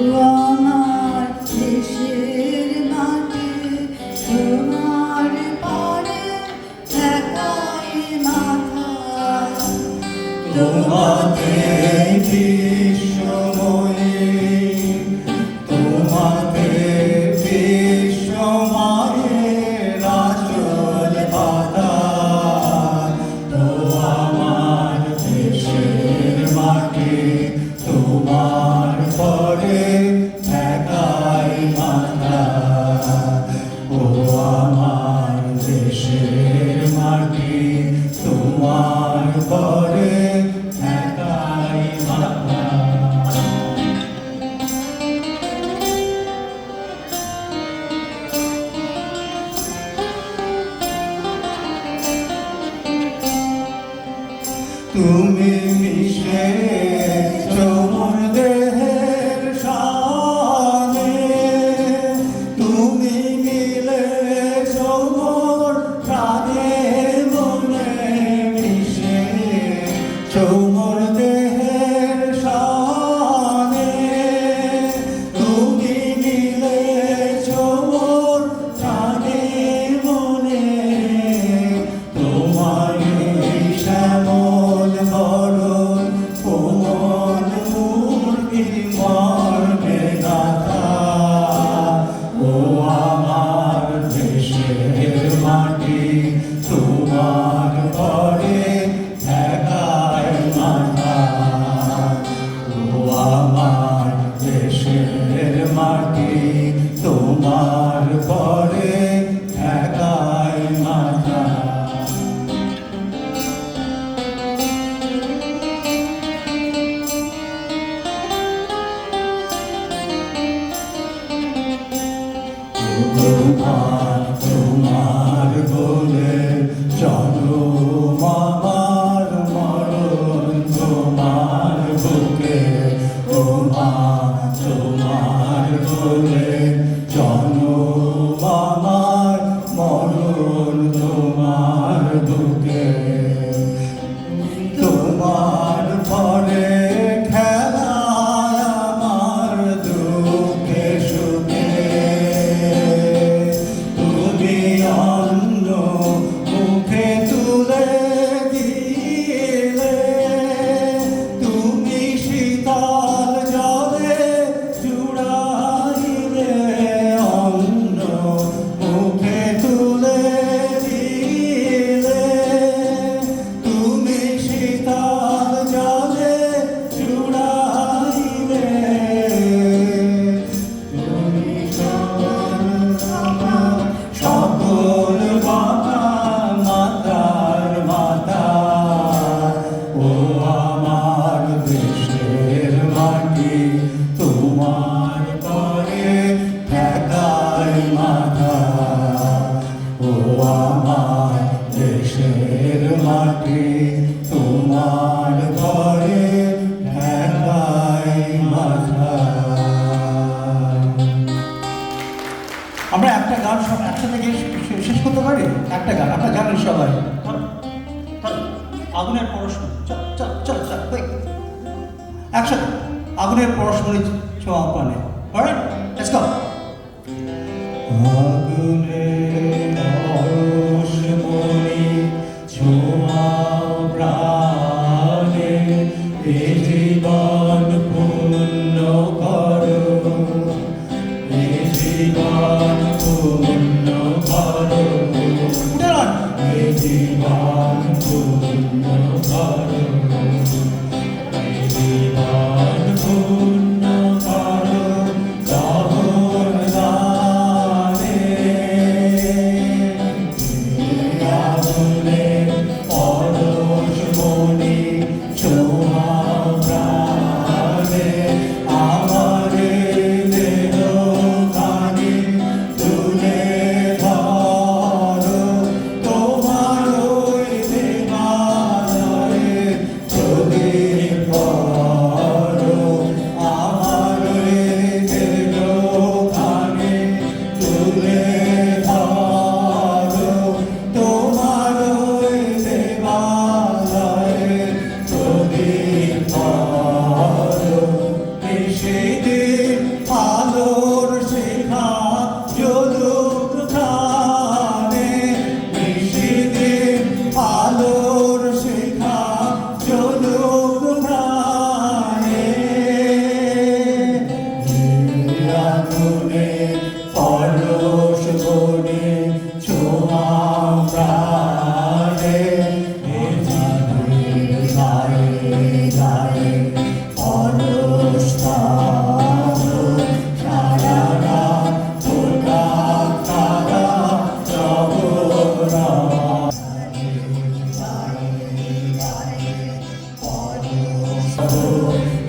Senhor. তোমার পরে একাই মাথা। তোমার তোমার বলে চলো মামা। সবাই। আগুনের পড়াশোনা একসাথে আগুনের পড়াশোনায় ছোঁয়া প্রাণে। আগুনের Oh.